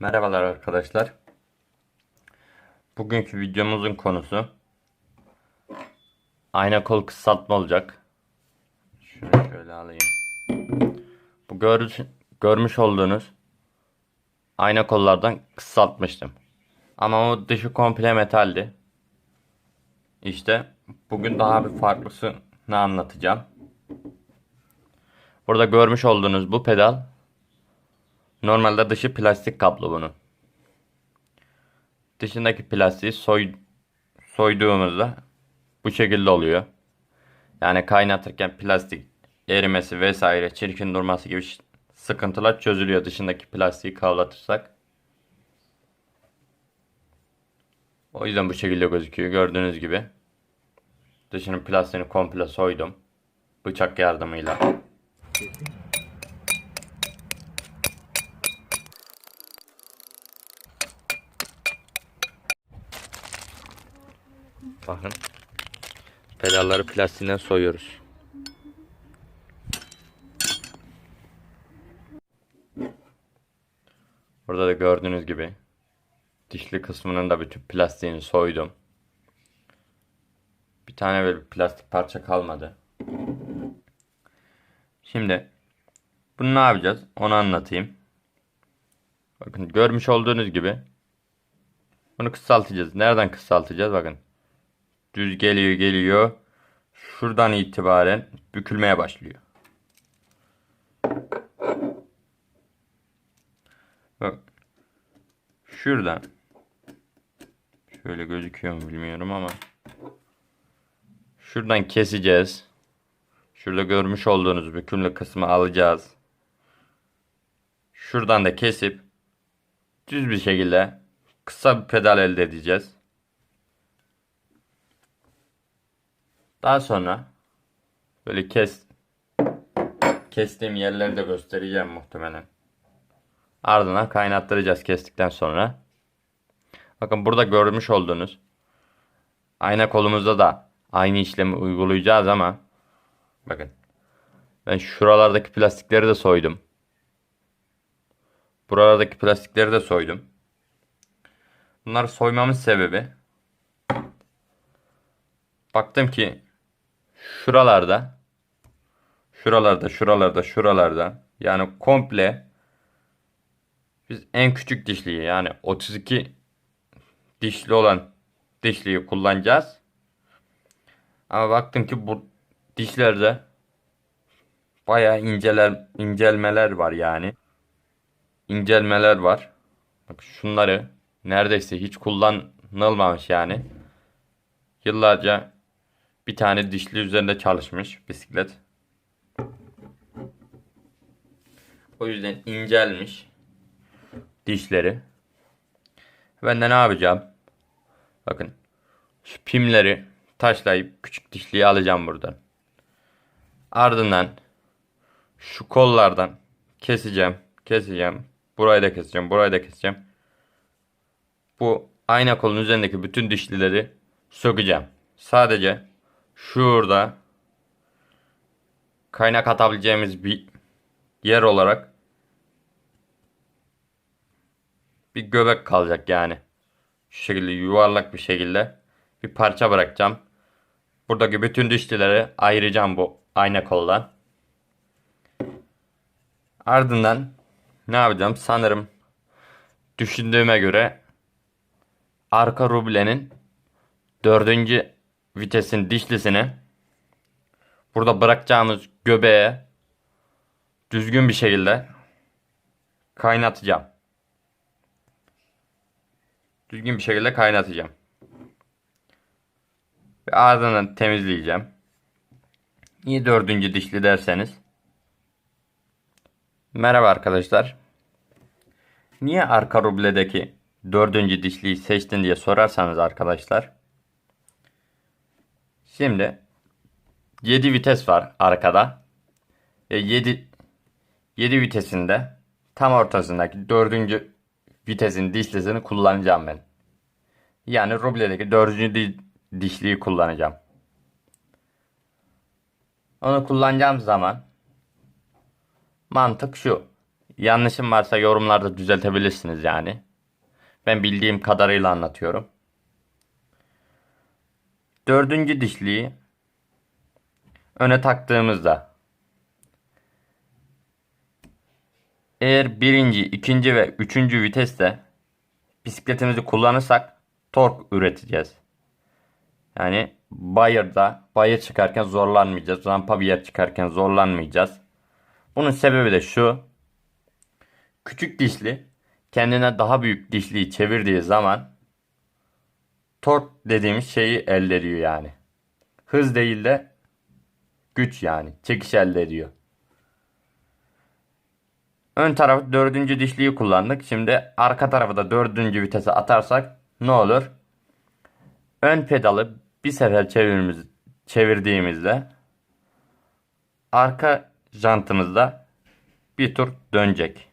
Merhabalar arkadaşlar. Bugünkü videomuzun konusu ayna kol kısaltma olacak. Şunu şöyle alayım. Bu gör, görmüş olduğunuz ayna kollardan kısaltmıştım. Ama o dışı komple metaldi. İşte bugün daha bir farklısını anlatacağım. Burada görmüş olduğunuz bu pedal Normalde dışı plastik kaplı bunun. Dışındaki plastiği soy, soyduğumuzda bu şekilde oluyor. Yani kaynatırken plastik erimesi vesaire çirkin durması gibi sıkıntılar çözülüyor dışındaki plastiği kavlatırsak. O yüzden bu şekilde gözüküyor gördüğünüz gibi. Dışının plastiğini komple soydum. Bıçak yardımıyla. Bakın. Pedalları plastiğinden soyuyoruz. Burada da gördüğünüz gibi dişli kısmının da bütün plastiğini soydum. Bir tane böyle bir plastik parça kalmadı. Şimdi bunu ne yapacağız? Onu anlatayım. Bakın görmüş olduğunuz gibi bunu kısaltacağız. Nereden kısaltacağız? Bakın. Düz geliyor geliyor. Şuradan itibaren bükülmeye başlıyor. Bak. Şuradan. Şöyle gözüküyor mu bilmiyorum ama. Şuradan keseceğiz. Şurada görmüş olduğunuz bükümlü kısmı alacağız. Şuradan da kesip düz bir şekilde kısa bir pedal elde edeceğiz. Daha sonra böyle kes kestiğim yerleri de göstereceğim muhtemelen. Ardından kaynattıracağız kestikten sonra. Bakın burada görmüş olduğunuz ayna kolumuzda da aynı işlemi uygulayacağız ama bakın ben şuralardaki plastikleri de soydum. Buralardaki plastikleri de soydum. Bunları soymamın sebebi baktım ki şuralarda şuralarda şuralarda şuralarda yani komple biz en küçük dişliyi yani 32 dişli olan dişliyi kullanacağız. Ama baktım ki bu dişlerde bayağı inceler incelmeler var yani. İncelmeler var. Bak şunları neredeyse hiç kullanılmamış yani. Yıllarca bir tane dişli üzerinde çalışmış bisiklet. O yüzden incelmiş dişleri. Ben de ne yapacağım? Bakın şu pimleri taşlayıp küçük dişliği alacağım buradan. Ardından şu kollardan keseceğim, keseceğim. Burayı da keseceğim, burayı da keseceğim. Bu ayna kolun üzerindeki bütün dişlileri sökeceğim. Sadece şurada kaynak atabileceğimiz bir yer olarak bir göbek kalacak yani. Şu şekilde yuvarlak bir şekilde bir parça bırakacağım. Buradaki bütün dişlileri ayıracağım bu ayna koldan. Ardından ne yapacağım? Sanırım düşündüğüme göre arka rublenin dördüncü vitesin dişlisini burada bırakacağımız göbeğe düzgün bir şekilde kaynatacağım. Düzgün bir şekilde kaynatacağım. Ve ardından temizleyeceğim. Niye dördüncü dişli derseniz. Merhaba arkadaşlar. Niye arka rubledeki dördüncü dişliyi seçtin diye sorarsanız arkadaşlar. Şimdi 7 vites var arkada. Ve 7 7 vitesinde tam ortasındaki dördüncü vitesin dişlisini kullanacağım ben. Yani rubledeki dördüncü di- dişliyi kullanacağım. Onu kullanacağım zaman mantık şu. yanlışım varsa yorumlarda düzeltebilirsiniz yani. Ben bildiğim kadarıyla anlatıyorum. Dördüncü dişliği öne taktığımızda eğer birinci, ikinci ve üçüncü viteste bisikletimizi kullanırsak tork üreteceğiz. Yani bayırda, bayır çıkarken zorlanmayacağız. Rampa bir yer çıkarken zorlanmayacağız. Bunun sebebi de şu. Küçük dişli kendine daha büyük dişliyi çevirdiği zaman tork dediğimiz şeyi elde ediyor yani. Hız değil de güç yani. Çekiş elde ediyor. Ön tarafı dördüncü dişliyi kullandık. Şimdi arka tarafı da dördüncü vitese atarsak ne olur? Ön pedalı bir sefer çevirimiz, çevirdiğimizde arka jantımızda bir tur dönecek.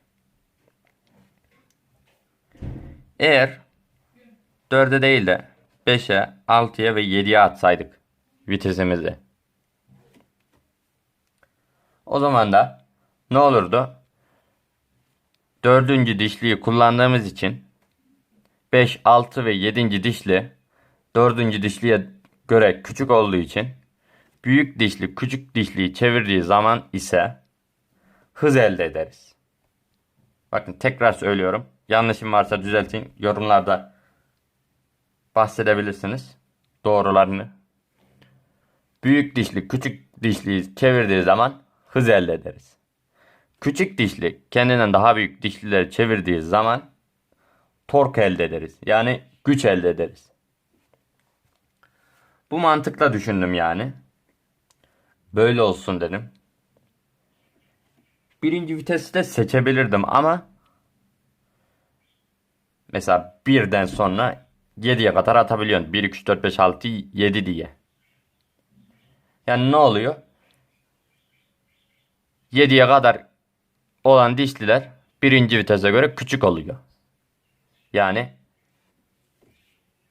Eğer 4'e değil de 5'e, 6'ya ve 7'ye atsaydık vitesimizi. O zaman da ne olurdu? Dördüncü dişliyi kullandığımız için 5, 6 ve 7. dişli dördüncü dişliye göre küçük olduğu için büyük dişli küçük dişliyi çevirdiği zaman ise hız elde ederiz. Bakın tekrar söylüyorum. Yanlışım varsa düzeltin. Yorumlarda bahsedebilirsiniz. Doğrularını. Büyük dişli küçük dişliyi çevirdiği zaman hız elde ederiz. Küçük dişli kendinden daha büyük dişlileri çevirdiği zaman tork elde ederiz. Yani güç elde ederiz. Bu mantıkla düşündüm yani. Böyle olsun dedim. Birinci vitesi de seçebilirdim ama mesela birden sonra 7'ye kadar atabiliyorsun. 1, 2, 3, 4, 5, 6, 7 diye. Yani ne oluyor? 7'ye kadar olan dişliler birinci vitese göre küçük oluyor. Yani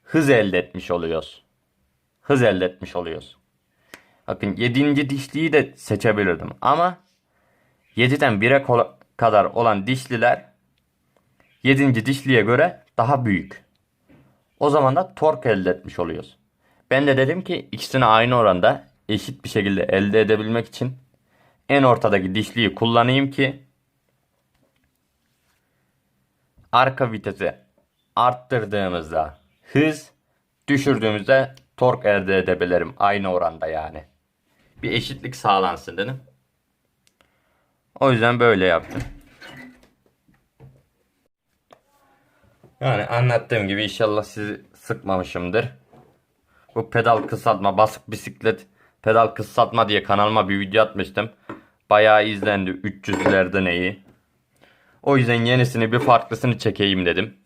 hız elde etmiş oluyoruz. Hız elde etmiş oluyoruz. Bakın 7. dişliyi de seçebilirdim ama 7'den 1'e kadar olan dişliler 7. dişliye göre daha büyük. O zaman da tork elde etmiş oluyoruz. Ben de dedim ki ikisini aynı oranda eşit bir şekilde elde edebilmek için en ortadaki dişliyi kullanayım ki arka vitesi arttırdığımızda hız düşürdüğümüzde tork elde edebilirim aynı oranda yani. Bir eşitlik sağlansın dedim. O yüzden böyle yaptım. Yani anlattığım gibi inşallah sizi sıkmamışımdır. Bu pedal kısaltma, basık bisiklet pedal kısaltma diye kanalıma bir video atmıştım. Bayağı izlendi 300'lerde neyi. O yüzden yenisini bir farklısını çekeyim dedim.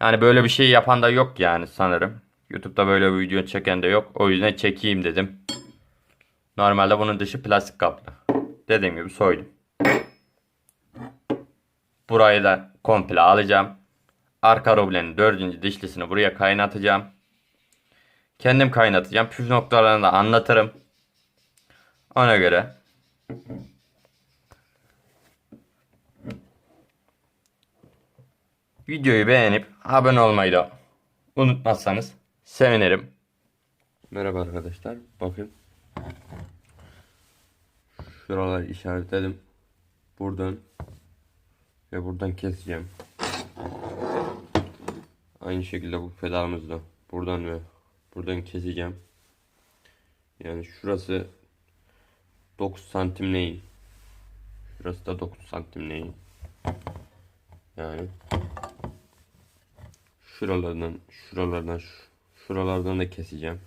Yani böyle bir şey yapan da yok yani sanırım. YouTube'da böyle bir video çeken de yok. O yüzden çekeyim dedim. Normalde bunun dışı plastik kaplı. Dediğim gibi soydum. Burayı da komple alacağım. Arka roblenin dördüncü dişlisini buraya kaynatacağım. Kendim kaynatacağım. Püf noktalarını da anlatırım. Ona göre videoyu beğenip abone olmayı da unutmazsanız sevinirim. Merhaba arkadaşlar. Bakın. Şuraları işaretledim. Buradan ve buradan keseceğim. Aynı şekilde bu pedalımızda buradan ve buradan keseceğim. Yani şurası 9 santim neyin? Şurası da 9 santim neyin? Yani şuralardan şuralardan şuralardan da keseceğim.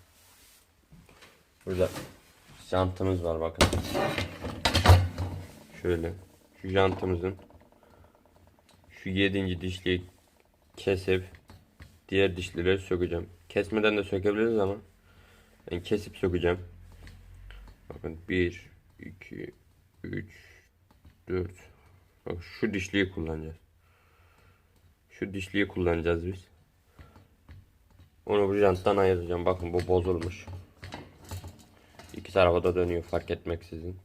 Burada jantımız var bakın. Şöyle şu jantımızın şu yedinci dişliği kesip diğer dişlileri sökeceğim. Kesmeden de sökebiliriz ama ben kesip sökeceğim. Bakın 1 2 3 4 Bak şu dişliği kullanacağız. Şu dişliği kullanacağız biz. Onu bu janttan ayıracağım. Bakın bu bozulmuş. İki tarafa da dönüyor fark etmeksizin.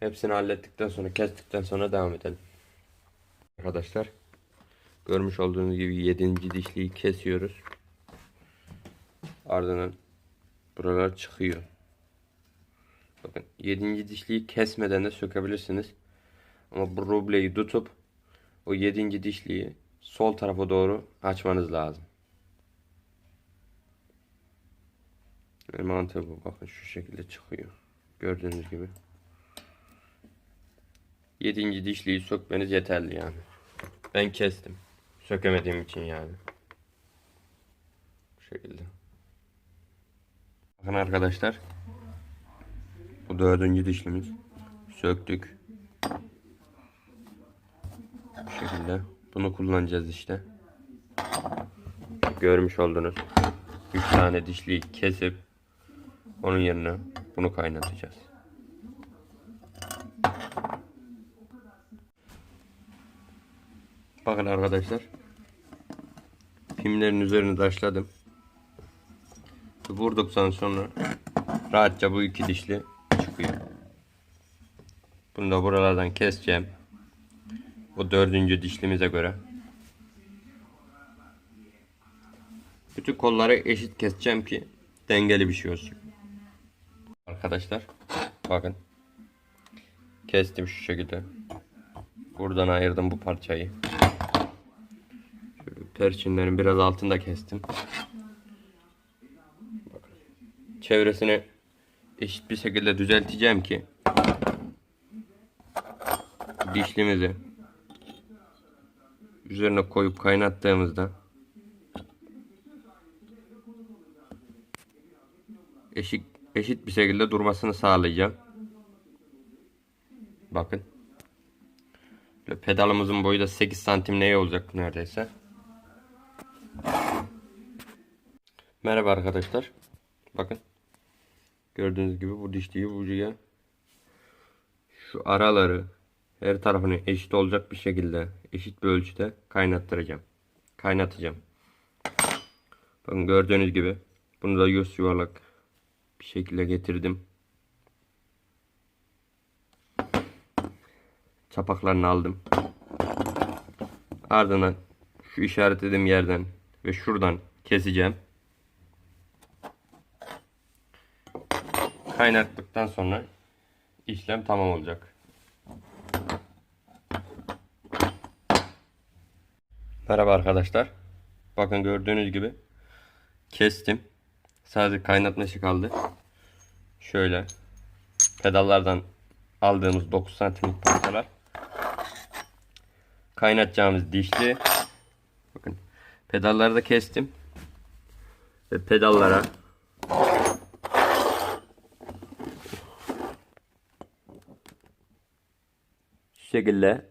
Hepsini hallettikten sonra kestikten sonra devam edelim. Arkadaşlar görmüş olduğunuz gibi 7. dişliyi kesiyoruz. Ardından buralar çıkıyor. Bakın 7. dişliyi kesmeden de sökebilirsiniz. Ama bu rubleyi tutup o 7. dişliyi sol tarafa doğru açmanız lazım. Mantığı bu. Bakın şu şekilde çıkıyor. Gördüğünüz gibi. 7. dişliyi sökmeniz yeterli yani. Ben kestim. Sökemediğim için yani. Bu şekilde. Bakın arkadaşlar. Bu dördüncü dişlimiz. Söktük. Bu şekilde. Bunu kullanacağız işte. Görmüş oldunuz. 3 tane dişliyi kesip onun yerine bunu kaynatacağız. Bakın arkadaşlar. Pimlerin üzerine taşladım. Vurduktan sonra rahatça bu iki dişli çıkıyor. Bunu da buralardan keseceğim. Bu dördüncü dişlimize göre. Bütün kolları eşit keseceğim ki dengeli bir şey olsun. Arkadaşlar bakın. Kestim şu şekilde. Buradan ayırdım bu parçayı. Perçinlerin biraz altında kestim. Çevresini eşit bir şekilde düzelteceğim ki dişlimizi üzerine koyup kaynattığımızda eşit eşit bir şekilde durmasını sağlayacağım. Bakın. Pedalımızın boyu da 8 santim neye olacak neredeyse. Merhaba arkadaşlar. Bakın. Gördüğünüz gibi bu dişliği buraya şu araları her tarafını eşit olacak bir şekilde eşit bir ölçüde kaynattıracağım. Kaynatacağım. Bakın gördüğünüz gibi bunu da göz yuvarlak bir şekilde getirdim. Çapaklarını aldım. Ardından şu işaretlediğim yerden ve şuradan keseceğim. Kaynattıktan sonra işlem tamam olacak. Merhaba arkadaşlar. Bakın gördüğünüz gibi kestim. Sadece kaynatma işi kaldı. Şöyle pedallardan aldığımız 9 santimlik parçalar. Kaynatacağımız dişli. Bakın pedalları da kestim. Ve pedallara şekilde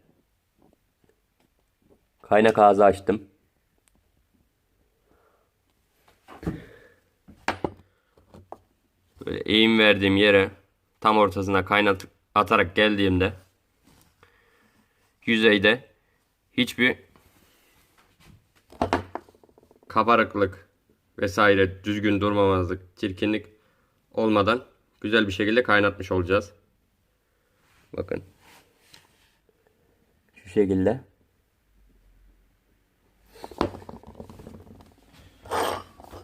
kaynak ağzı açtım. Böyle eğim verdiğim yere tam ortasına kaynatıp atarak geldiğimde yüzeyde hiçbir kabarıklık vesaire düzgün durmamazlık, çirkinlik olmadan güzel bir şekilde kaynatmış olacağız. Bakın. Şu şekilde.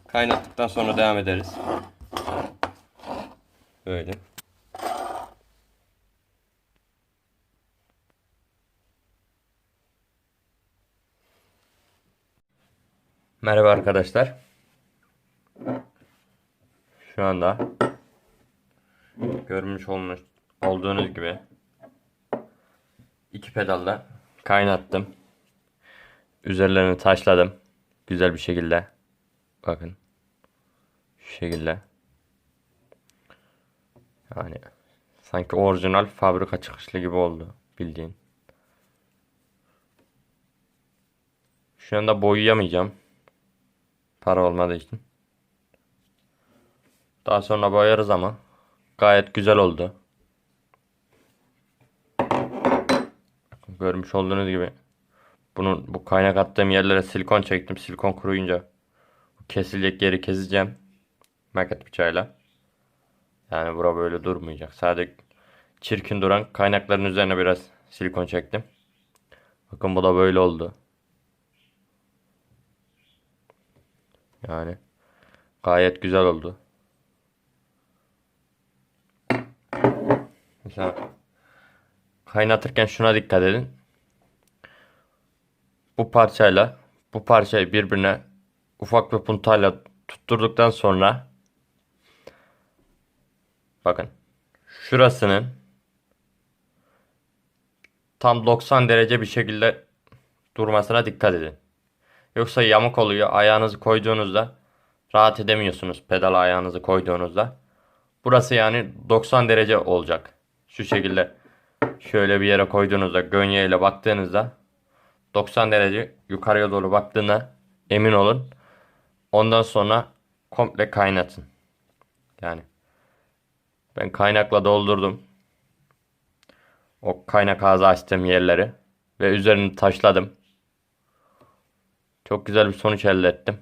Kaynattıktan sonra devam ederiz. Böyle. Merhaba arkadaşlar. Şu anda görmüş olmuş olduğunuz gibi iki pedalla kaynattım. Üzerlerini taşladım. Güzel bir şekilde. Bakın. Şu şekilde. Yani sanki orijinal fabrika çıkışlı gibi oldu bildiğin. Şu anda boyayamayacağım. Para olmadığı için. Daha sonra boyarız ama gayet güzel oldu. Görmüş olduğunuz gibi bunun bu kaynak attığım yerlere silikon çektim. Silikon kuruyunca kesilecek yeri keseceğim. Maket bıçağıyla. Yani bura böyle durmayacak. Sadece çirkin duran kaynakların üzerine biraz silikon çektim. Bakın bu da böyle oldu. Yani gayet güzel oldu. Mesela kaynatırken şuna dikkat edin. Bu parçayla bu parçayı birbirine ufak bir puntayla tutturduktan sonra bakın şurasının tam 90 derece bir şekilde durmasına dikkat edin. Yoksa yamuk oluyor. Ayağınızı koyduğunuzda rahat edemiyorsunuz pedal ayağınızı koyduğunuzda. Burası yani 90 derece olacak. Şu şekilde şöyle bir yere koyduğunuzda gönye ile baktığınızda 90 derece yukarıya doğru baktığına emin olun. Ondan sonra komple kaynatın. Yani ben kaynakla doldurdum. O kaynak ağzı açtığım yerleri ve üzerini taşladım. Çok güzel bir sonuç elde ettim.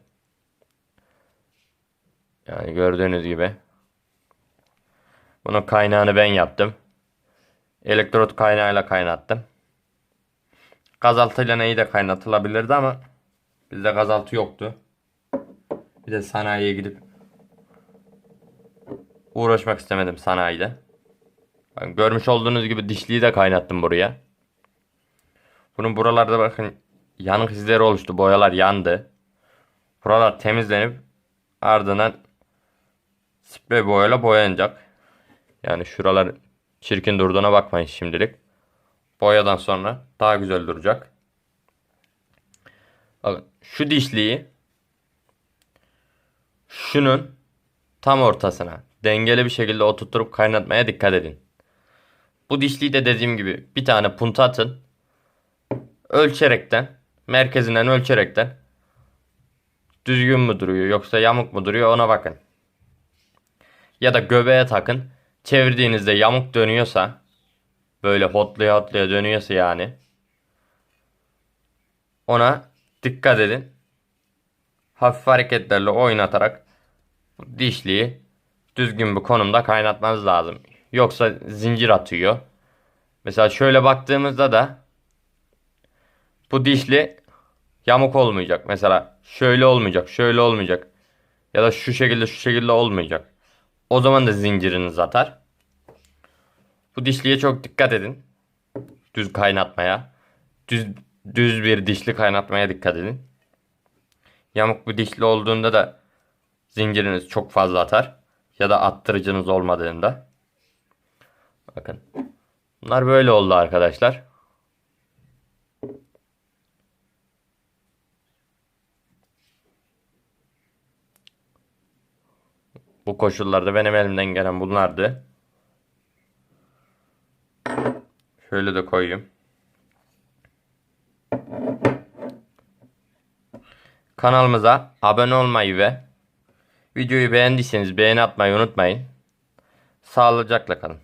Yani gördüğünüz gibi. Bunun kaynağını ben yaptım. Elektrot kaynağıyla kaynattım. Gazaltıyla neyi de kaynatılabilirdi ama bizde gazaltı yoktu. Bir de sanayiye gidip uğraşmak istemedim sanayide. Ben görmüş olduğunuz gibi dişliyi de kaynattım buraya. Bunun buralarda bakın yanık izleri oluştu. Boyalar yandı. Buralar temizlenip ardından sprey boyayla boyanacak. Yani şuralar çirkin durduğuna bakmayın şimdilik. Boyadan sonra daha güzel duracak. Bakın şu dişliği şunun tam ortasına dengeli bir şekilde oturtup kaynatmaya dikkat edin. Bu dişliği de dediğim gibi bir tane punta atın. Ölçerekten, merkezinden ölçerekten düzgün mü duruyor yoksa yamuk mu duruyor ona bakın. Ya da göbeğe takın. Çevirdiğinizde yamuk dönüyorsa böyle hotlaya hotlaya dönüyorsa yani ona dikkat edin. Hafif hareketlerle oynatarak dişliği düzgün bir konumda kaynatmanız lazım. Yoksa zincir atıyor. Mesela şöyle baktığımızda da bu dişli yamuk olmayacak. Mesela şöyle olmayacak, şöyle olmayacak. Ya da şu şekilde şu şekilde olmayacak. O zaman da zinciriniz atar. Bu dişliye çok dikkat edin. Düz kaynatmaya. Düz düz bir dişli kaynatmaya dikkat edin. Yamuk bir dişli olduğunda da zinciriniz çok fazla atar. Ya da attırıcınız olmadığında. Bakın. Bunlar böyle oldu arkadaşlar. Bu koşullarda benim elimden gelen bunlardı. Şöyle de koyayım. Kanalımıza abone olmayı ve videoyu beğendiyseniz beğeni atmayı unutmayın. Sağlıcakla kalın.